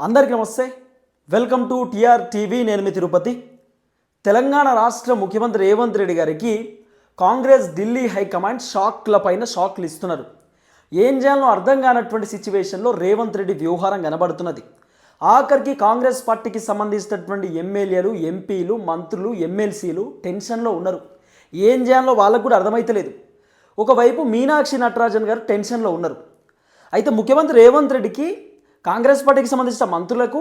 అందరికీ నమస్తే. Welcome to TR TV నేను మీ తిరుపతి. తెలంగాణ రాష్ట్ర ముఖ్యమంత్రి రేవంత్ రెడ్డి గారికి కాంగ్రెస్ ఢిల్లీ హైకమాండ్ షాక్ల పైన షాక్లు ఇస్తున్నారు. ఏం చేయాలో అర్థం కానటువంటి సిచ్యువేషన్లో రేవంత్ రెడ్డి వ్యవహారం కనబడుతున్నది. ఆఖరికి కాంగ్రెస్ పార్టీకి సంబంధించినటువంటి ఎమ్మెల్యేలు ఎంపీలు మంత్రులు ఎమ్మెల్సీలు టెన్షన్లో ఉన్నారు. ఏం చేయాలో వాళ్ళకు కూడా అర్థమైతలేదు. ఒకవైపు మీనాక్షి నటరాజన్ గారు టెన్షన్లో ఉన్నారు. అయితే ముఖ్యమంత్రి రేవంత్ రెడ్డికి కాంగ్రెస్ పార్టీకి సంబంధించిన మంత్రులకు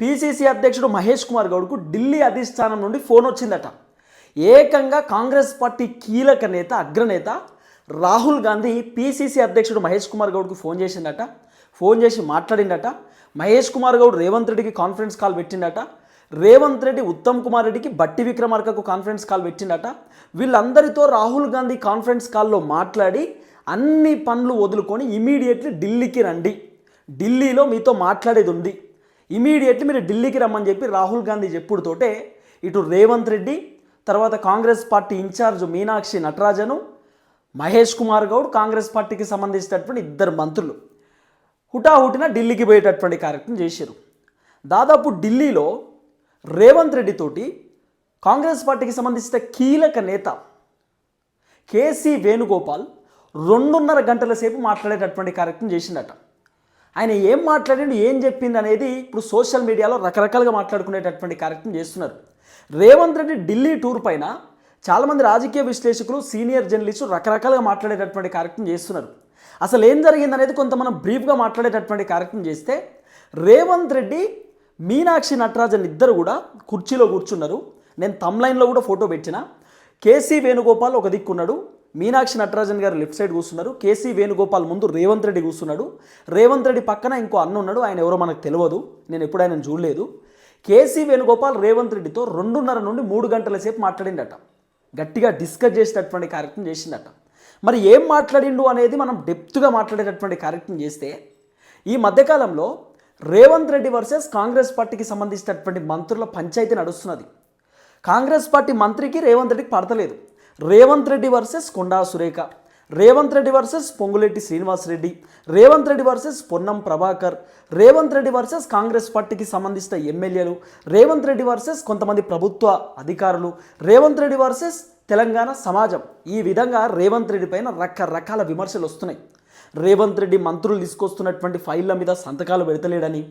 పిసిసి అధ్యక్షుడు మహేష్ కుమార్ గౌడ్కు ఢిల్లీ అధిష్టానం నుండి ఫోన్ వచ్చిందట. ఏకంగా కాంగ్రెస్ పార్టీ కీలక నేత అగ్రనేత రాహుల్ గాంధీ పిసిసి అధ్యక్షుడు మహేష్ కుమార్ గౌడ్కు ఫోన్ చేసిందట. ఫోన్ చేసి మాట్లాడిందట. మహేష్ కుమార్ గౌడ్ రేవంత్ రెడ్డికి కాన్ఫరెన్స్ కాల్ పెట్టిండట రేవంత్ రెడ్డి ఉత్తమ్ కుమార్ రెడ్డికి బట్టి విక్రమార్కకు కాన్ఫరెన్స్ కాల్ పెట్టిండట వీళ్ళందరితో రాహుల్ గాంధీ కాన్ఫరెన్స్ కాల్లో మాట్లాడి అన్ని పనులు వదులుకొని ఇమీడియట్లీ ఢిల్లీకి రండి. ఢిల్లీలో మీతో మాట్లాడేది ఉంది. ఇమీడియట్లీ మీరు ఢిల్లీకి రమ్మని చెప్పి రాహుల్ గాంధీ చెప్పుడుతోటే ఇటు రేవంత్ రెడ్డి తర్వాత Congress party in charge Meenakshi నటరాజను Mahesh Kumar Goud Congress పార్టీకి సంబంధించినటువంటి ఇద్దరు మంత్రులు హుటాహుటిన ఢిల్లీకి పోయేటటువంటి కార్యక్రమం చేశారు. దాదాపు ఢిల్లీలో రేవంత్ రెడ్డితోటి కాంగ్రెస్ పార్టీకి సంబంధించిన కీలక నేత కేసీ వేణుగోపాల్ రెండున్నర గంటల సేపు మాట్లాడేటటువంటి కార్యక్రమం చేసిందట ఆయన ఏం మాట్లాడిండు ఏం చెప్పింది అనేది ఇప్పుడు సోషల్ మీడియాలో రకరకాలుగా మాట్లాడుకునేటటువంటి కార్యక్రమం చేస్తున్నారు. రేవంత్ రెడ్డి ఢిల్లీ టూర్ పైన చాలామంది రాజకీయ విశ్లేషకులు సీనియర్ జర్నలిస్టులు రకరకాలుగా మాట్లాడేటటువంటి కార్యక్రమం చేస్తున్నారు. అసలు ఏం జరిగింది అనేది కొంత మనం బ్రీఫ్గా మాట్లాడేటటువంటి కార్యక్రమం చేస్తే రేవంత్ రెడ్డి మీనాక్షి నటరాజన్ ఇద్దరు కూడా కుర్చీలో కూర్చున్నారు. నేను తమ్లైన్లో కూడా ఫోటో పెట్టిన. కేసీ వేణుగోపాల్ ఒక దిక్కున్నాడు. మీనాక్షి నటరాజన్ గారు లెఫ్ట్ సైడ్ కూర్చున్నారు. కేసీ వేణుగోపాల్ ముందు రేవంత్ రెడ్డి కూర్చున్నాడు. రేవంత్ రెడ్డి పక్కన ఇంకో అన్న ఉన్నాడు. ఆయన ఎవరో మనకు తెలియదు నేను ఎప్పుడు ఆయన చూడలేదు. కేసీ వేణుగోపాల్ రేవంత్ రెడ్డితో రెండున్నర నుండి మూడు గంటల సేపు మాట్లాడిండట గట్టిగా డిస్కస్ చేసేటటువంటి కార్యక్రమం చేసిందట. మరి ఏం మాట్లాడిండు అనేది మనం డెప్త్గా మాట్లాడేటటువంటి కార్యక్రమం చేస్తే ఈ మధ్యకాలంలో రేవంత్ రెడ్డి వర్సెస్ కాంగ్రెస్ పార్టీకి సంబంధించినటువంటి మంత్రుల పంచాయతీ నడుస్తున్నది. కాంగ్రెస్ పార్టీ మంత్రికి రేవంత్ రెడ్డికి పడతలేదు. Revanth Reddy versus Konda Surekha Revanth Reddy versus Ponguleti Srinivas Reddy Revanth Reddy versus Ponnam Prabhakar Revanth Reddy versus Congress పార్టీకి సంబంధించిన ఎమ్మెల్యేలు రేవంత్ రెడ్డి వర్సెస్ కొంతమంది ప్రభుత్వ అధికారులు రేవంత్ రెడ్డి వర్సెస్ తెలంగాణ సమాజం. ఈ విధంగా రేవంత్ రెడ్డి పైన రకరకాల విమర్శలు వస్తున్నాయి. రేవంత్ రెడ్డి మంత్రులు తీసుకొస్తున్నటువంటి ఫైళ్ళ మీద సంతకాలు పెడతలేడని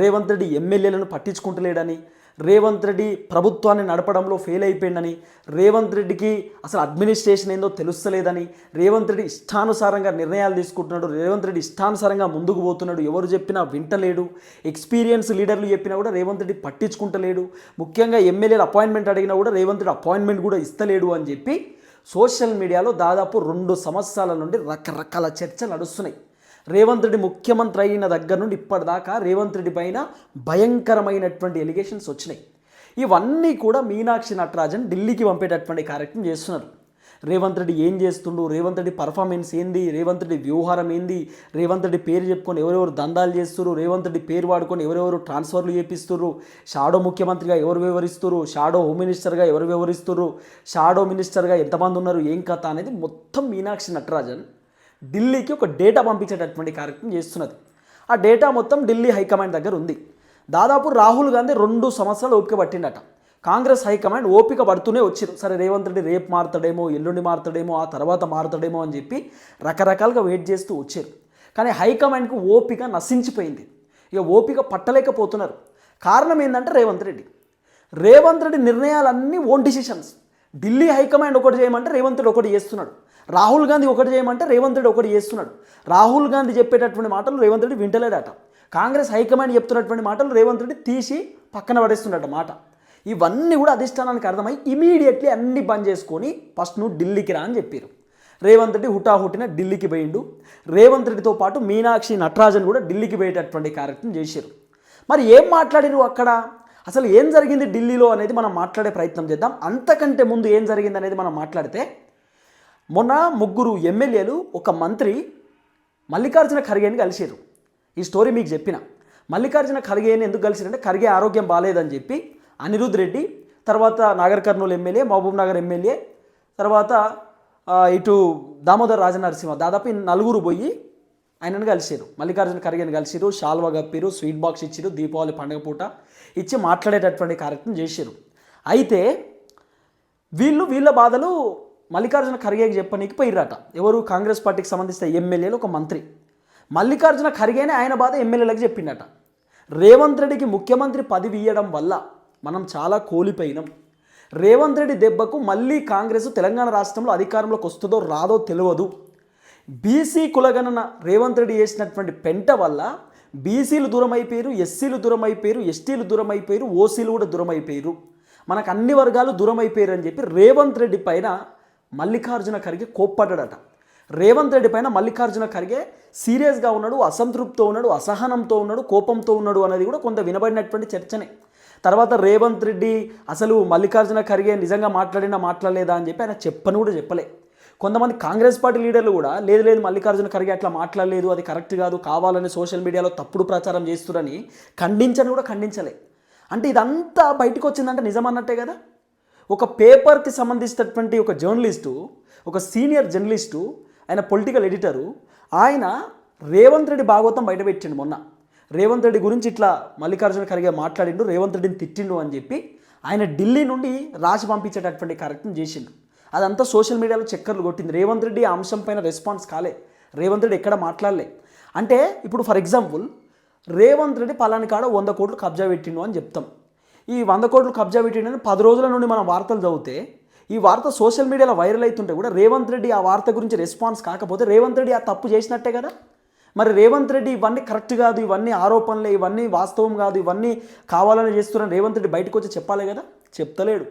రేవంత్ రెడ్డి ఎమ్మెల్యేలను పట్టించుకుంటలేడని రేవంత్ రెడ్డి ప్రభుత్వాన్ని నడపడంలో ఫెయిల్ అయిపోయిందని రేవంత్ రెడ్డికి అసలు అడ్మినిస్ట్రేషన్ ఏందో తెలుస్తలేదని రేవంత్ రెడ్డి ఇష్టానుసారంగా నిర్ణయాలు తీసుకుంటున్నాడు రేవంత్ రెడ్డి ఇష్టానుసారంగా ముందుకు పోతున్నాడు ఎవరు చెప్పినా వింటలేడు ఎక్స్పీరియన్స్ లీడర్లు చెప్పినా కూడా రేవంత్ రెడ్డి పట్టించుకుంటలేడు ముఖ్యంగా ఎమ్మెల్యేలు అపాయింట్మెంట్ అడిగినా కూడా రేవంత్ రెడ్డి అపాయింట్మెంట్ కూడా ఇస్తలేడు అని చెప్పి సోషల్ మీడియాలో దాదాపు రెండు సంవత్సరాల నుండి రకరకాల చర్చలు నడుస్తున్నాయి. రేవంత్ రెడ్డి ముఖ్యమంత్రి అయిన దగ్గర నుండి ఇప్పటిదాకా రేవంత్ రెడ్డి పైన భయంకరమైనటువంటి ఎలిగేషన్స్ వచ్చినాయి. ఇవన్నీ కూడా మీనాక్షి నటరాజన్ ఢిల్లీకి పంపేటటువంటి కార్యక్రమం చేస్తున్నారు. రేవంత్ రెడ్డి ఏం చేస్తుండు? రేవంత్ రెడ్డి పర్ఫార్మెన్స్ ఏంది? రేవంత్ రెడ్డి వ్యూహారం ఏంది? రేవంత్ రెడ్డి పేరు చెప్పుకొని ఎవరెవరు దందాలు చేస్తున్నారు రేవంత్ రెడ్డి పేరు వాడుకొని ఎవరెవరు ట్రాన్స్ఫర్లు చేపిస్తున్నారు షాడో ముఖ్యమంత్రిగా ఎవరు వివరిస్తున్నారు షాడో హోమ్ మినిస్టర్గా ఎవరు వివరిస్తున్నారు షాడో మినిస్టర్గా ఎంతమంది ఉన్నారు? ఏం కథ అనేది మొత్తం మీనాక్షి నటరాజన్ ఢిల్లీకి ఒక డేటా పంపించేటటువంటి కార్యక్రమం చేస్తున్నది. ఆ డేటా మొత్తం ఢిల్లీ హైకమాండ్ దగ్గర ఉంది. దాదాపు రాహుల్ గాంధీ రెండు సంవత్సరాలు ఓపిక పట్టిండట. కాంగ్రెస్ హైకమాండ్ ఓపిక పడుతూనే వచ్చారు సరే రేవంత్ రెడ్డి రేపు మారుతాడేమో ఎల్లుండి మారుతాడేమో ఆ తర్వాత మారుతాడేమో అని చెప్పి రకరకాలుగా వెయిట్ చేస్తూ వచ్చారు కానీ హైకమాండ్కు ఓపిక నశించిపోయింది. ఇక ఓపిక పట్టలేకపోతున్నారు. కారణం ఏంటంటే Revanth Reddy. Revanth Reddy నిర్ణయాలన్నీ own decisions. Delhi high command ఒకటి చేయమంటే రేవంత్ రెడ్డి ఒకటి చేస్తున్నాడు. రాహుల్ గాంధీ ఒకటి చేయమంటే రేవంత్ రెడ్డి ఒకటి చేస్తున్నాడు. రాహుల్ గాంధీ చెప్పేటటువంటి మాటలు రేవంత్ రెడ్డి వింటలేడట. కాంగ్రెస్ హైకమాండ్ చెప్తున్నటువంటి మాటలు రేవంత్ రెడ్డి తీసి పక్కన పడేస్తున్నాడట మాట. ఇవన్నీ కూడా అధిష్టానానికి అర్థమై ఇమీడియట్లీ అన్ని బంద్ చేసుకొని ఫస్ట్ నువ్వు ఢిల్లీకి రా అని చెప్పారు. రేవంత్ రెడ్డి హుటాహుటిన ఢిల్లీకి పోయిండు. రేవంత్ రెడ్డితో పాటు మీనాక్షి నటరాజన్ కూడా ఢిల్లీకి పోయేటటువంటి కార్యక్రమం చేశారు. మరి ఏం మాట్లాడిరు అక్కడ? అసలు ఏం జరిగింది ఢిల్లీలో అనేది మనం మాట్లాడే ప్రయత్నం చేద్దాం. అంతకంటే ముందు ఏం జరిగింది అనేది మనం మాట్లాడితే మొన్న ముగ్గురు ఎమ్మెల్యేలు ఒక మంత్రి మల్లికార్జున ఖర్గేని కలిసారు ఈ స్టోరీ మీకు చెప్పిన. మల్లికార్జున ఖర్గేని ఎందుకు కలిసారంటే ఖర్గే ఆరోగ్యం బాగాలేదని చెప్పి అనిరుద్ రెడ్డి తర్వాత నాగర్ కర్నూలు ఎమ్మెల్యే మహబూబ్ నగర్ ఎమ్మెల్యే తర్వాత ఇటు దామోదర్ రాజనరసింహ దాదాపు నలుగురు పోయి ఆయనను కలిసిరు మల్లికార్జున ఖర్గేని కలిసిరు షాల్వా గప్పిరు స్వీట్ బాక్స్ ఇచ్చిరు దీపావళి పండుగ పూట ఇచ్చి మాట్లాడేటటువంటి కార్యక్రమం చేసిరు అయితే వీళ్ళు వీళ్ళ బాధలు మల్లికార్జున ఖర్గేకి చెప్పనీకి పోయిర్రట. ఎవరు? కాంగ్రెస్ పార్టీకి సంబంధించిన ఎమ్మెల్యేలు ఒక మంత్రి. మల్లికార్జున ఖర్గేనే ఆయన బాధ ఎమ్మెల్యేలకు చెప్పిండట రేవంత్ రెడ్డికి ముఖ్యమంత్రి పదవి ఇవ్వడం వల్ల మనం చాలా కోలిపోయినాం. రేవంత్ రెడ్డి దెబ్బకు మళ్ళీ కాంగ్రెస్ తెలంగాణ రాష్ట్రంలో అధికారంలోకి వస్తుందో రాదో తెలియదు బీసీ కులగణన రేవంత్ రెడ్డి చేసినటువంటి పెంట వల్ల బీసీలు దూరం అయిపోయారు ఎస్సీలు దూరం అయిపోయారు ఎస్టీలు దూరం అయిపోయారు ఓసీలు కూడా దూరం అయిపోయారు మనకు అన్ని వర్గాలు దూరం అయిపోయారు అని చెప్పి రేవంత్ రెడ్డి పైన మల్లికార్జున ఖర్గే కోప్పడ్డాడట. రేవంత్ రెడ్డి పైన మల్లికార్జున ఖర్గే సీరియస్గా ఉన్నాడు అసంతృప్తితో ఉన్నాడు అసహనంతో ఉన్నాడు కోపంతో ఉన్నాడు అనేది కూడా కొంత వినబడినటువంటి చర్చనే. తర్వాత రేవంత్ రెడ్డి అసలు మల్లికార్జున ఖర్గే నిజంగా మాట్లాడినా మాట్లాడలేదా అని చెప్పి ఆయన చెప్పని కూడా చెప్పలే. కొంతమంది కాంగ్రెస్ పార్టీ లీడర్లు కూడా లేదు లేదు మల్లికార్జున ఖర్గే అట్లా మాట్లాడలేదు అది కరెక్ట్ కాదు కావాలని సోషల్ మీడియాలో తప్పుడు ప్రచారం చేస్తురని ఖండించని కూడా ఖండించలే. అంటే ఇదంతా బయటకు వచ్చిందంటే నిజమన్నట్టే కదా? ఒక పేపర్కి సంబంధించినటువంటి ఒక జర్నలిస్టు ఒక సీనియర్ జర్నలిస్టు ఆయన పొలిటికల్ ఎడిటరు ఆయన రేవంత్ రెడ్డి భాగవతం బయటపెట్టిండు మొన్న. రేవంత్ రెడ్డి గురించి ఇట్లా మల్లికార్జున ఖర్గే మాట్లాడిండు రేవంత్ రెడ్డిని తిట్టిండు అని చెప్పి ఆయన ఢిల్లీ నుండి రాసి పంపించేటటువంటి కార్యక్రమం చేసిండు. అదంతా సోషల్ మీడియాలో చక్కర్లు కొట్టింది. రేవంత్ రెడ్డి ఆ అంశం పైన రెస్పాన్స్ కాలే. రేవంత్ రెడ్డి ఎక్కడ మాట్లాడలే. అంటే ఇప్పుడు ఫర్ ఎగ్జాంపుల్ రేవంత్ రెడ్డి పలాని కాడ వంద కోట్లు కబ్జా పెట్టిండు అని చెప్తాం. ఈ వంద కోట్లు కబ్జా పెట్టిండని పది రోజుల నుండి మనం వార్తలు చదివితే ఈ వార్త సోషల్ మీడియాలో వైరల్ అవుతుంటే కూడా రేవంత్ రెడ్డి ఆ వార్త గురించి రెస్పాన్స్ కాకపోతే రేవంత్ రెడ్డి ఆ తప్పు చేసినట్టే కదా? మరి రేవంత్ రెడ్డి ఇవన్నీ కరెక్ట్ కాదు ఇవన్నీ ఆరోపణలే ఇవన్నీ వాస్తవం కాదు ఇవన్నీ కావాలని చేస్తున్న రేవంత్ రెడ్డి బయటకు వచ్చి చెప్పాలి కదా? చెప్తలేడు.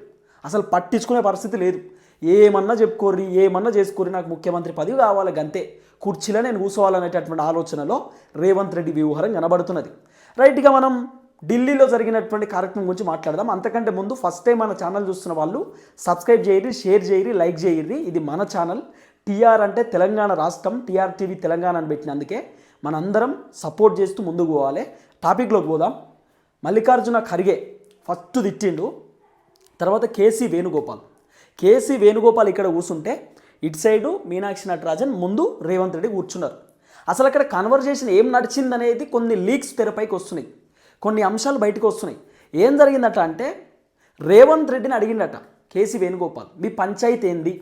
అసలు పట్టించుకునే పరిస్థితి లేదు. ఏమన్నా చెప్పుకోర్రి ఏమన్నా చేసుకోర్రి నాకు ముఖ్యమంత్రి పదవి కావాలి గంతే. కుర్చీలో నేను కూర్చోవాలనేటటువంటి ఆలోచనలో రేవంత్ రెడ్డి వ్యవహారం కనబడుతున్నది. రైట్గా మనం ఢిల్లీలో జరిగినటువంటి కార్యక్రమం గురించి మాట్లాడదాం. అంతకంటే ముందు ఫస్ట్ టైం మన ఛానల్ చూస్తున్న వాళ్ళు సబ్స్క్రైబ్ చేయరి షేర్ చేయరి లైక్ చేయరి ఇది మన ఛానల్ టీఆర్ అంటే తెలంగాణ రాష్ట్రం. టీఆర్ టీవీ తెలంగాణ అని పెట్టినందుకే మనందరం సపోర్ట్ చేస్తూ ముందుకు పోవాలి. టాపిక్లోకి పోదాం. మల్లికార్జున ఖర్గే ఫస్ట్ తిట్టిండు. తర్వాత కేసీ వేణుగోపాల్. కేసీ వేణుగోపాల్ ఇక్కడ కూర్చుంటే ఇటు సైడు మీనాక్షి నటరాజన్ ముందు రేవంత్ రెడ్డి కూర్చున్నారు. అసలు అక్కడ కన్వర్జేషన్ ఏం నడిచిందనేది కొన్ని లీక్స్ తెరపైకి వస్తున్నాయి. కొన్ని అంశాలు బయటకు వస్తున్నాయి. ఏం జరిగిందట అంటే రేవంత్ రెడ్డిని అడిగిండట కేసీ వేణుగోపాల్ మీ పంచాయతీ ఏంది?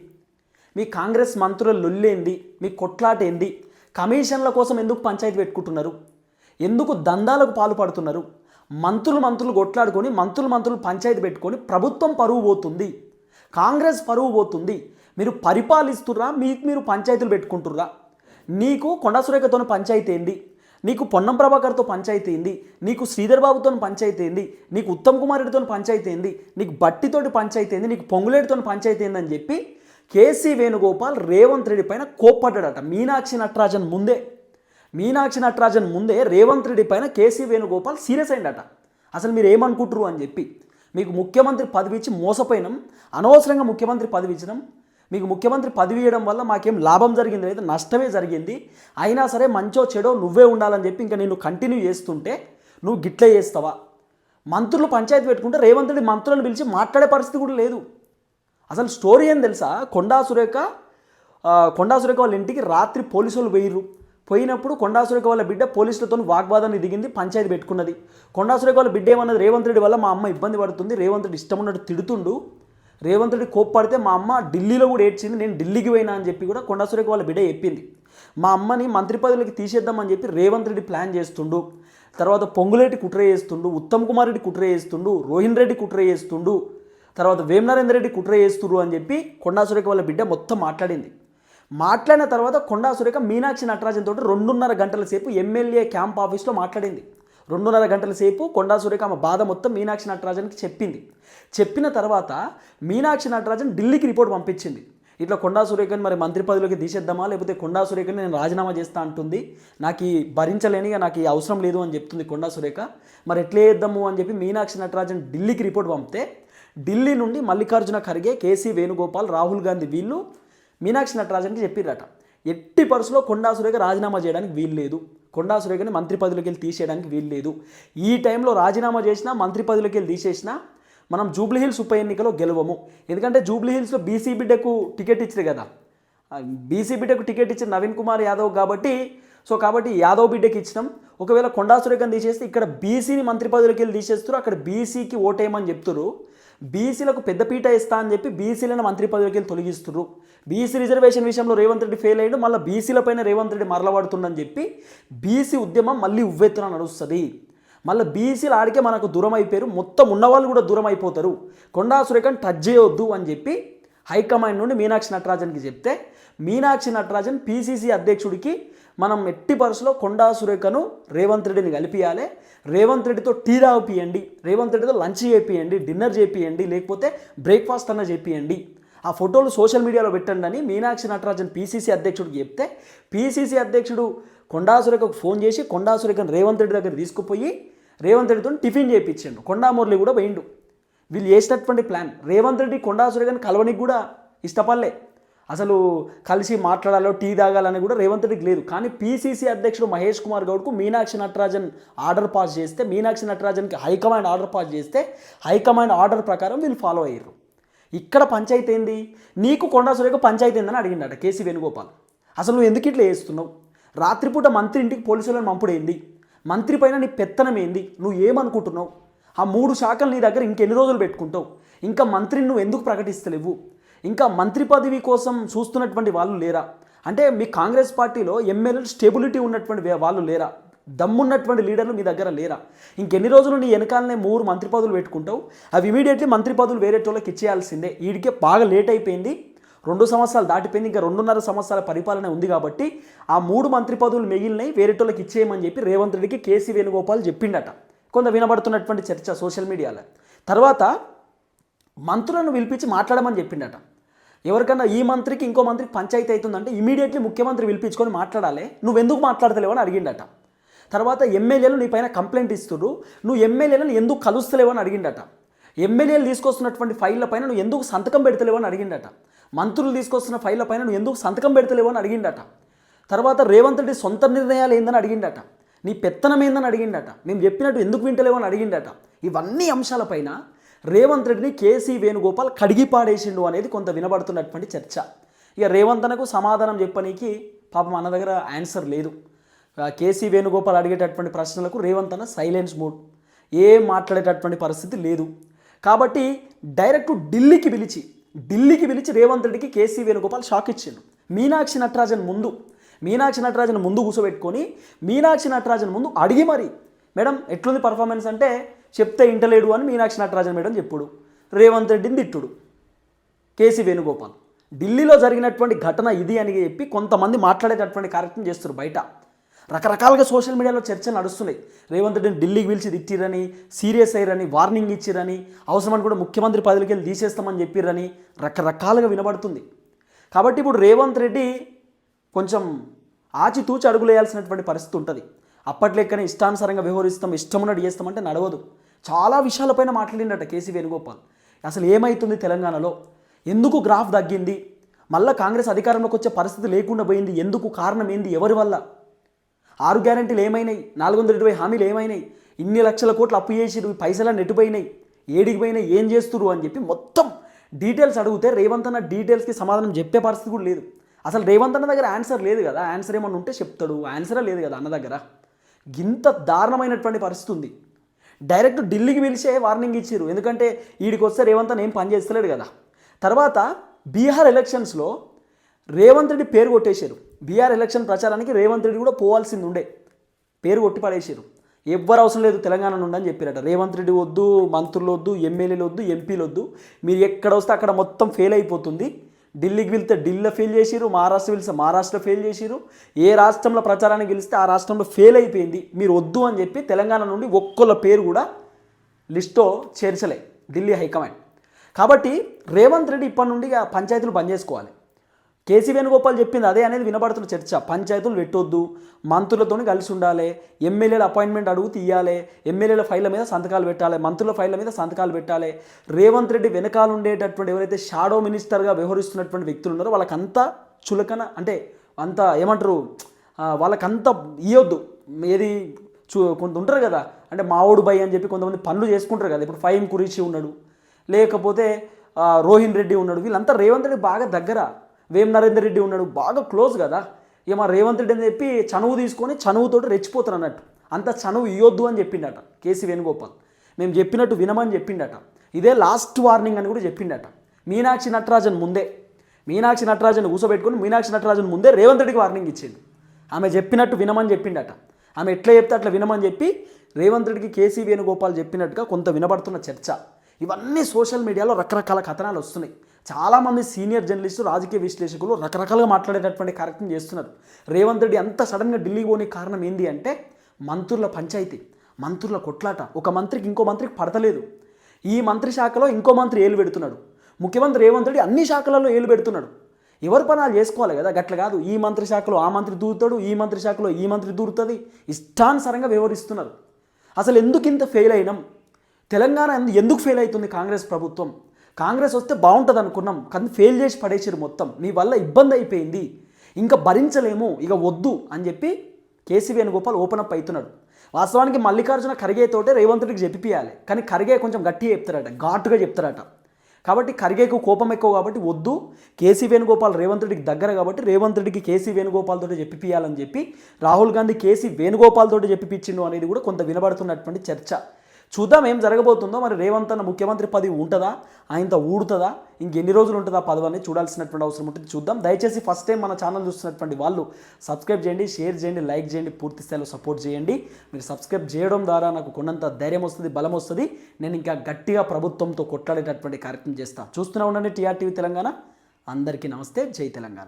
మీ కాంగ్రెస్ మంత్రుల లొల్లేంది మీ కొట్లాట ఏంది? కమిషన్ల కోసం ఎందుకు పంచాయతీ పెట్టుకుంటున్నారు? ఎందుకు దందాలకు పాల్పడుతున్నారు మంత్రులు మంత్రులు కొట్లాడుకొని మంత్రులు మంత్రులు పంచాయతీ పెట్టుకొని ప్రభుత్వం పరువు పోతుంది. కాంగ్రెస్ పరువు పోతుంది. మీరు పరిపాలిస్తుర్రా మీకు మీరు పంచాయతీలు పెట్టుకుంటుర్రా. నీకు కొండా సురేఖతో పంచాయతీ ఏంది? నీకు పొన్నం ప్రభాకర్తో పంచాయతీ ఏంది? నీకు శ్రీధర్ బాబుతో పంచాయతీ ఏంది? నీకు ఉత్తమ్ కుమార్ రెడ్డితో పంచాయతీ ఏంది? నీకు బట్టితోటి పంచాయతీ ఏంది? నీకు పొంగులేటితో పంచాయతీ ఏందని చెప్పి కేసీ వేణుగోపాల్ రేవంత్ రెడ్డి పైన కోప్పడ్డాడట. మీనాక్షి నటరాజన్ ముందే. మీనాక్షి నటరాజన్ ముందే రేవంత్ రెడ్డి పైన కేసీ వేణుగోపాల్ సీరియస్ అయిందట. అసలు మీరు ఏమనుకుంటారు అని చెప్పి మీకు ముఖ్యమంత్రి పదవి ఇచ్చి మోసపోయినాం అనవసరంగా ముఖ్యమంత్రి పదవి ఇచ్చినాం మీకు ముఖ్యమంత్రి పదవి ఇవ్వడం వల్ల మాకేం లాభం జరిగింది లేదు నష్టమే జరిగింది. అయినా సరే మంచో చెడో నువ్వే ఉండాలని చెప్పి ఇంకా నేను కంటిన్యూ చేస్తుంటే నువ్వు గిట్లే చేస్తావా? మంత్రులు పంచాయతీ పెట్టుకుంటే రేవంత్ రెడ్డి మంత్రులను పిలిచి మాట్లాడే పరిస్థితి కూడా లేదు. అసలు స్టోరీ ఏం తెలుసా? కొండా సురేఖ కొండా సురేఖ వాళ్ళ ఇంటికి రాత్రి పోలీసులు వేయరు పోయినప్పుడు కొండాసురేఖ వాళ్ళ బిడ్డ పోలీసులతో వాగ్వాదాన్ని దిగింది పంచాయతీ పెట్టుకున్నది. కొండాసురేఖ వాళ్ళ బిడ్డ ఏమన్నది? రేవంత్ రెడ్డి వల్ల మా అమ్మ ఇబ్బంది పడుతుంది రేవంత్ రెడ్డి ఇష్టం ఉన్నట్టు తిడుతుండు. రేవంత్ రెడ్డి కోప్పడితే మా అమ్మ ఢిల్లీలో కూడా ఏడ్చింది నేను ఢిల్లీకి పోయినా అని చెప్పి కూడా కొండాసురేఖ వాళ్ళ బిడ్డ చెప్పింది. మా అమ్మని మంత్రి పదవికి తీసేద్దామని చెప్పి రేవంత్ రెడ్డి ప్లాన్ చేస్తుండు. తర్వాత పొంగులేటి కుట్ర చేస్తుండు ఉత్తమ్ కుమార్ రెడ్డి కుట్ర చేస్తుండు రోహిన్ రెడ్డి కుట్ర చేస్తుండు. తర్వాత వేమనరేందర్ రెడ్డి కుట్ర చేస్తురు అని చెప్పి కొండాసురేఖ వాళ్ళ బిడ్డ మొత్తం మాట్లాడింది. మాట్లాడిన తర్వాత కొండా సురేఖ మీనాక్షి నటరాజన్ తోటి రెండున్నర గంటల సేపు ఎమ్మెల్యే క్యాంప్ ఆఫీస్లో మాట్లాడింది. రెండున్నర గంటల సేపు కొండా సురేఖ ఆమె బాధ మొత్తం మీనాక్షి నటరాజన్కి చెప్పింది. చెప్పిన తర్వాత మీనాక్షి నటరాజన్ ఢిల్లీకి రిపోర్ట్ పంపించింది. ఇట్లా కొండా సురేఖని మరి మంత్రి పదవిలోకి తీసేద్దామా? లేకపోతే కొండా సురేఖని నేను రాజీనామా చేస్తా అంటుంది. నాకు ఈ భరించలేనిగా నాకు ఈ అవసరం లేదు అని చెప్తుంది కొండా సురేఖ. మరి ఎట్లా చేద్దాము అని చెప్పి మీనాక్షి నటరాజన్ ఢిల్లీకి రిపోర్ట్ పంపితే ఢిల్లీ నుండి మల్లికార్జున ఖర్గే కేసీ వేణుగోపాల్ రాహుల్ గాంధీ వీళ్ళు మీనాక్షి నటరాజన్కి చెప్పిర్రట. ఎట్టి పరుసులో కొండా సురేఖ రాజీనామా చేయడానికి వీలు లేదు కొండా సురేఖని మంత్రి పదవిలోకి వెళ్ళి తీసేయడానికి వీలు లేదు ఈ టైంలో రాజీనామా చేసినా మంత్రి పదవిలోకి వెళ్ళి తీసేసినా మనం జూబ్లీహిల్స్ ఉప ఎన్నికలో గెలవము. ఎందుకంటే జూబ్లీహిల్స్లో బీసీ బిడ్డకు టికెట్ ఇచ్చారు కదా. బీసీ బిడ్డకు టికెట్ ఇచ్చిన నవీన్ కుమార్ యాదవ్ కాబట్టి సో కాబట్టి యాదవ్ బిడ్డకి ఇచ్చినాం. ఒకవేళ కొండా సురేఖను తీసేస్తే ఇక్కడ బీసీని మంత్రి పదవిలోకి వెళ్ళి తీసేస్తారు అక్కడ బీసీకి ఓటేయమని చెప్తారు బీసీలకు పెద్దపీట ఇస్తా అని చెప్పి బీసీలను మంత్రి పదవికి తొలగిస్తున్నారు బీసీ రిజర్వేషన్ విషయంలో రేవంత్ రెడ్డి ఫెయిల్ అయ్యాడు మళ్ళీ బీసీల పైన రేవంత్ రెడ్డి మరలబడుతుందని చెప్పి బీసీ ఉద్యమం మళ్ళీ ఉవ్వెత్తున నడుస్తుంది. మళ్ళీ బీసీలు ఆడికే మనకు దూరం అయిపోయారు మొత్తం ఉన్నవాళ్ళు కూడా దూరం అయిపోతారు కొండా సురేఖన్ టచ్ చేయొద్దు అని చెప్పి హైకమాండ్ నుండి మీనాక్షి నటరాజన్కి చెప్తే మీనాక్షి నటరాజన్ పీసీసీ అధ్యక్షుడికి మనం ఎట్టి పరిస్థితిలో కొండా సురేఖను రేవంత్ రెడ్డిని కలిపియాలి. రేవంత్ రెడ్డితో టీ తాగిపియండి రేవంత్ రెడ్డితో లంచ్ చేపియండి. డిన్నర్ చేపియండి. లేకపోతే బ్రేక్ఫాస్ట్ అన్న చేపియండి. ఆ ఫోటోలు సోషల్ మీడియాలో పెట్టండి అని మీనాక్షి నటరాజన్ పీసీసీ అధ్యక్షుడికి చెప్తే పీసీసీ అధ్యక్షుడు కొండాసురేఖకు ఫోన్ చేసి కొండాసురేఖను రేవంత్ రెడ్డి దగ్గర తీసుకుపోయి రేవంత్ రెడ్డితో టిఫిన్ చేయించిండు కొండా మురళి కూడా పోయిండు. వీళ్ళు చేసినటువంటి ప్లాన్. రేవంత్ రెడ్డి కొండాసురేఖను కలవనికి కూడా ఇష్టపడలే. అసలు కలిసి మాట్లాడాలో టీ తాగాలని కూడా రేవంత్ రెడ్డికి లేదు. కానీ పీసీసీ అధ్యక్షుడు మహేష్ కుమార్ గౌడ్కు మీనాక్షి నటరాజన్ ఆర్డర్ పాస్ చేస్తే మీనాక్షి నటరాజన్కి హైకమాండ్ ఆర్డర్ పాస్ చేస్తే హైకమాండ్ ఆర్డర్ ప్రకారం వీళ్ళు ఫాలో అయ్యారు. ఇక్కడ పంచాయతీ ఏంది? నీకు కొండా సురేఖ పంచాయతీ ఏందని అడిగిండట కేసీ వేణుగోపాల్. అసలు నువ్వు ఎందుకు ఇట్లా చేస్తున్నావు? రాత్రిపూట మంత్రి ఇంటికి పోలీసులను పంపుడేంది మంత్రి పైన నీ పెత్తనం ఏంది? నువ్వు ఏమనుకుంటున్నావు? ఆ మూడు శాఖలు నీ దగ్గర ఇంకెన్ని రోజులు పెట్టుకుంటావు? ఇంకా మంత్రిని నువ్వు ఎందుకు ప్రకటిస్తలేవు? ఇంకా మంత్రి పదవి కోసం చూస్తున్నటువంటి వాళ్ళు లేరా? అంటే మీ కాంగ్రెస్ పార్టీలో ఎమ్మెల్యేలు స్టెబిలిటీ ఉన్నటువంటి వాళ్ళు లేరా? దమ్మున్నటువంటి లీడర్లు మీ దగ్గర లేరా? ఇంకెన్ని రోజులు నీ వెనకాలనే మూడు మంత్రి పదవులు పెట్టుకుంటావు? అవి ఇమీడియట్లీ మంత్రి పదవులు వేరే వాళ్ళకి ఇచ్చేయాల్సిందే. వీడికే బాగా లేట్ అయిపోయింది. రెండు సంవత్సరాలు దాటిపోయింది. ఇంకా రెండున్నర సంవత్సరాల పరిపాలన ఉంది కాబట్టి ఆ మూడు మంత్రి పదవులు మిగిలినవి వేరేటోళ్ళకి ఇచ్చేయమని చెప్పి రేవంత్ రెడ్డికి కేసీ వేణుగోపాల్ చెప్పిండట. కొంత వినబడుతున్నటువంటి చర్చ సోషల్ మీడియాలో. తర్వాత మంత్రులను పిలిపించి మాట్లాడమని చెప్పిండట. ఎవరికన్నా ఈ మంత్రికి ఇంకో మంత్రికి పంచాయతీ అవుతుందంటే ఇమీడియట్లీ ముఖ్యమంత్రి పిలిపించుకొని మాట్లాడాలి. నువ్వెందుకు మాట్లాడతలేవు అని అడిగిండట. తర్వాత ఎమ్మెల్యేలు నీ పైన కంప్లైంట్ ఇస్తున్నారు నువ్వు ఎమ్మెల్యేలను ఎందుకు కలుస్తలేవు అని అడిగిండట. ఎమ్మెల్యేలు తీసుకొస్తున్నటువంటి ఫైళ్ళ పైన నువ్వు ఎందుకు సంతకం పెడతలేవు అని అడిగిండట. మంత్రులు తీసుకొస్తున్న ఫైళ్ళ పైన నువ్వు ఎందుకు సంతకం పెడతలేవు అని అడిగిండట. తర్వాత రేవంత్ రెడ్డి సొంత నిర్ణయాలు ఏందని అడిగిండట. నీ పెత్తనం ఏందని అడిగిండట. మేము చెప్పినట్టు ఎందుకు వింటలేవు అని అడిగిండట. ఇవన్నీ అంశాలపైన రేవంత్ రెడ్డిని కేసీ వేణుగోపాల్ కడిగి పాడేసిండు అనేది కొంత వినబడుతున్నటువంటి చర్చ. ఇక రేవంత్ అనకు సమాధానం చెప్పనీకి పాపం అన్న దగ్గర ఆన్సర్ లేదు. కేసీ వేణుగోపాల్ అడిగేటటువంటి ప్రశ్నలకు రేవంత్ అన్న సైలెన్స్ మోడ్ ఏం మాట్లాడేటటువంటి పరిస్థితి లేదు. కాబట్టి డైరెక్ట్ ఢిల్లీకి పిలిచి ఢిల్లీకి పిలిచి రేవంత్ రెడ్డికి కేసీ వేణుగోపాల్ షాక్ ఇచ్చిండు. మీనాక్షి నటరాజన్ ముందు మీనాక్షి నటరాజన్ ముందు కూర్చోబెట్టుకొని మీనాక్షి నటరాజన్ ముందు అడిగి మరి మేడం ఎట్లుంది పర్ఫార్మెన్స్ అంటే చెప్తే ఇంటలేడు అని మీనాక్షి నటరాజన్ మేడం చెప్పుడు. రేవంత్ రెడ్డిని తిట్టుడు. కేసీ వేణుగోపాల్. ఢిల్లీలో జరిగినటువంటి ఘటన ఇది అని చెప్పి కొంతమంది మాట్లాడేటటువంటి కార్యక్రమం చేస్తారు బయట. రకరకాలుగా సోషల్ మీడియాలో చర్చలు నడుస్తున్నాయి. రేవంత్ రెడ్డిని ఢిల్లీకి పిలిచి తిట్టిరని సీరియస్ అయ్యారని వార్నింగ్ ఇచ్చిరని అవసరమని కూడా ముఖ్యమంత్రి పదవికి వెళ్ళి తీసేస్తామని చెప్పిరని రకరకాలుగా వినబడుతుంది. కాబట్టి ఇప్పుడు రేవంత్ రెడ్డి కొంచెం ఆచితూచి అడుగులేయాల్సినటువంటి పరిస్థితి ఉంటుంది. అప్పట్లెక్కనే ఇష్టానుసారంగా వ్యవహరిస్తాం ఇష్టం ఉన్నట్టు చేస్తామంటే నడవదు. చాలా విషయాలపైన మాట్లాడిండట కేసీ వేణుగోపాల్. అసలు ఏమైతుంది తెలంగాణలో? ఎందుకు గ్రాఫ్ తగ్గింది? మళ్ళీ కాంగ్రెస్ అధికారంలోకి వచ్చే పరిస్థితి లేకుండా పోయింది. ఎందుకు? కారణం ఏంది? ఎవరి వల్ల? ఆరు గ్యారంటీలు ఏమైనాయి? నాలుగు వందల ఇరవై హామీలు ఏమైనాయి? ఇన్ని లక్షల కోట్లు అప్పు చేసిరు పైసలు నెట్టిపోయినాయి ఏడికి పోయినాయి? ఏం చేస్తురు అని చెప్పి మొత్తం డీటెయిల్స్ అడిగితే రేవంత్ అన్న డీటెయిల్స్కి సమాధానం చెప్పే పరిస్థితి కూడా లేదు. అసలు రేవంత్ అన్న దగ్గర ఆన్సర్ లేదు కదా? ఆన్సర్ ఏమన్నా ఉంటే చెప్తాడు. ఆన్సరే లేదు కదా అన్న దగ్గర? ఇంత దారుణమైనటువంటి పరిస్థితి ఉంది. డైరెక్ట్ ఢిల్లీకి పిలిచే వార్నింగ్ ఇచ్చారు ఎందుకంటే వీడికి వస్తే రేవంత్ అన్న ఏం పని చేస్తలేడు కదా. తర్వాత బీహార్ ఎలక్షన్స్లో రేవంత్ రెడ్డి పేరు కొట్టేశారు బీహార్ ఎలక్షన్ ప్రచారానికి రేవంత్ రెడ్డి కూడా పోవాల్సింది ఉండే. పేరు కొట్టి పడేశారు ఎవ్వరు అవసరం లేదు తెలంగాణ నుండి అని చెప్పారట. రేవంత్ రెడ్డి వద్దు మంత్రులు వద్దు ఎమ్మెల్యేలు వద్దు ఎంపీలు వద్దు. మీరు ఎక్కడ వస్తే అక్కడ మొత్తం ఫెయిల్ అయిపోతుంది. ఢిల్లీకి వెళ్తే ఢిల్లీలో ఫెయిల్ చేసిరు మహారాష్ట్ర వెళ్తే మహారాష్ట్ర ఫెయిల్ చేసిరు ఏ రాష్ట్రంలో ప్రచారానికి గెలిస్తే ఆ రాష్ట్రంలో ఫెయిల్ అయిపోయింది. మీరు వద్దు అని చెప్పి తెలంగాణ నుండి ఒక్కొల్ల పేరు కూడా లిస్ట్లో చేర్చలే ఢిల్లీ హైకమాండ్. కాబట్టి రేవంత్ రెడ్డి ఇప్పటి నుండి పంచాయతీలు పనిచేసుకోవాలి చేసుకోవాలి. కేసీ వేణుగోపాల్ చెప్పింది అదే అనేది వినబడుతున్న చర్చ. పంచాయతీలు పెట్టొద్దు మంత్రులతో కలిసి ఉండాలి ఎమ్మెల్యేల అపాయింట్మెంట్ అడుగు తీయాలి ఎమ్మెల్యేల ఫైళ్ళ మీద సంతకాలు పెట్టాలి మంత్రుల ఫైళ్ళ మీద సంతకాలు పెట్టాలి. రేవంత్ రెడ్డి వెనకాల ఉండేటటువంటి ఎవరైతే షాడో మినిస్టర్గా వ్యవహరిస్తున్నటువంటి వ్యక్తులు ఉన్నారో వాళ్ళకంతా చులకన అంటే అంత ఏమంటారు వాళ్ళకంత ఇవ్వద్దు ఏది చూ కొంత ఉంటారు కదా అంటే మావోడు బై అని చెప్పి కొంతమంది పనులు చేసుకుంటారు కదా ఇప్పుడు ఫైమ్ కురిచి ఉన్నాడు లేకపోతే రోహిన్ రెడ్డి ఉన్నాడు వీళ్ళంతా రేవంత్ రెడ్డి బాగా దగ్గర. వేం నరేందర్ రెడ్డి ఉన్నాడు? బాగా క్లోజ్ కదా. ఇక మా రేవంత్ రెడ్డి అని చెప్పి చనువు తీసుకొని చనువుతోటి రెచ్చిపోతారు అన్నట్టు. అంత చనువు ఇవ్వద్దు అని చెప్పిండట కేసీ వేణుగోపాల్. మేము చెప్పినట్టు వినమని చెప్పిండట. ఇదే లాస్ట్ వార్నింగ్ అని కూడా చెప్పిండట. మీనాక్షి నటరాజన్ ముందే. మీనాక్షి నటరాజన్ కూర్చోబెట్టుకుని మీనాక్షి నటరాజన్ ముందే రేవంత్ రెడ్డికి వార్నింగ్ ఇచ్చిండు. ఆమె చెప్పినట్టు వినమని చెప్పిండట. ఆమె ఎట్లా చెప్తే అట్లా వినమని చెప్పి రేవంత్ రెడ్డికి కేసీ వేణుగోపాల్ చెప్పినట్టుగా కొంత వినబడుతున్న చర్చ. ఇవన్నీ సోషల్ మీడియాలో రకరకాల కథనాలు వస్తున్నాయి. చాలామంది సీనియర్ జర్నలిస్టు రాజకీయ విశ్లేషకులు రకరకాలుగా మాట్లాడేటటువంటి కార్యక్రమం చేస్తున్నారు. రేవంత్ రెడ్డి అంత సడన్గా ఢిల్లీకి పోని కారణం ఏంది అంటే మంత్రుల పంచాయతీ మంత్రుల కొట్లాట. ఒక మంత్రికి ఇంకో మంత్రికి పడతలేదు. ఈ మంత్రి శాఖలో ఇంకో మంత్రి ఏలు పెడుతున్నాడు. ముఖ్యమంత్రి రేవంత్ రెడ్డి అన్ని శాఖలలో ఏలు పెడుతున్నాడు. ఎవరి పనాలు చేసుకోవాలి కదా? గట్ల కాదు. ఈ మంత్రి శాఖలో ఆ మంత్రి దూరుతాడు ఈ మంత్రి శాఖలో ఈ మంత్రి దూరుతుంది. ఇష్టానుసారంగా వ్యవహరిస్తున్నారు. అసలు ఎందుకు ఇంత ఫెయిల్ అయినాం? తెలంగాణ ఎందుకు ఫెయిల్ అవుతుంది కాంగ్రెస్ ప్రభుత్వం? కాంగ్రెస్ వస్తే బాగుంటుంది అనుకున్నాం కానీ ఫెయిల్ చేసి పడేసారు మొత్తం. మీ వల్ల ఇబ్బంది అయిపోయింది. ఇంకా భరించలేము ఇక వద్దు అని చెప్పి కేసీ వేణుగోపాల్ ఓపెన్ అప్ అవుతున్నాడు. వాస్తవానికి మల్లికార్జున ఖర్గే తోటే రేవంత్ రెడ్డికి చెప్పిపియాలి. కానీ ఖర్గే కొంచెం గట్టిగా చెప్తారట ఘాటుగా చెప్తారట కాబట్టి ఖర్గేకు కోపం ఎక్కువ కాబట్టి వద్దు కేసీ వేణుగోపాల్ రేవంత్ రెడ్డికి దగ్గర కాబట్టి రేవంత్ రెడ్డికి కేసీ వేణుగోపాల్ తోటి చెప్పిపియాలని చెప్పి రాహుల్ గాంధీ కేసీ వేణుగోపాల్ తోటి చెప్పిపించిండు అనేది కూడా కొంత వినబడుతున్నటువంటి చర్చ. చూద్దాం ఏం జరగబోతుందో. మరి రేవంత్ అన్న ముఖ్యమంత్రి పదవి ఉంటుందా? ఆయనతో ఊడుతుందా? ఇంకెన్ని రోజులు ఉంటుందా పదవి అనేది చూడాల్సినటువంటి అవసరం ఉంటుంది. చూద్దాం. దయచేసి ఫస్ట్ టైం మన ఛానల్ చూస్తున్నటువంటి వాళ్ళు సబ్స్క్రైబ్ చేయండి షేర్ చేయండి లైక్ చేయండి పూర్తి స్థాయిలో సపోర్ట్ చేయండి. మీరు సబ్స్క్రైబ్ చేయడం ద్వారా నాకు కొన్నంత ధైర్యం వస్తుంది బలం వస్తుంది. నేను ఇంకా గట్టిగా ప్రభుత్వంతో కొట్లాడేటటువంటి కార్యక్రమం చేస్తాను చూస్తూనే ఉండండి టీఆర్టీవీ తెలంగాణ. అందరికీ నమస్తే. జై తెలంగాణ.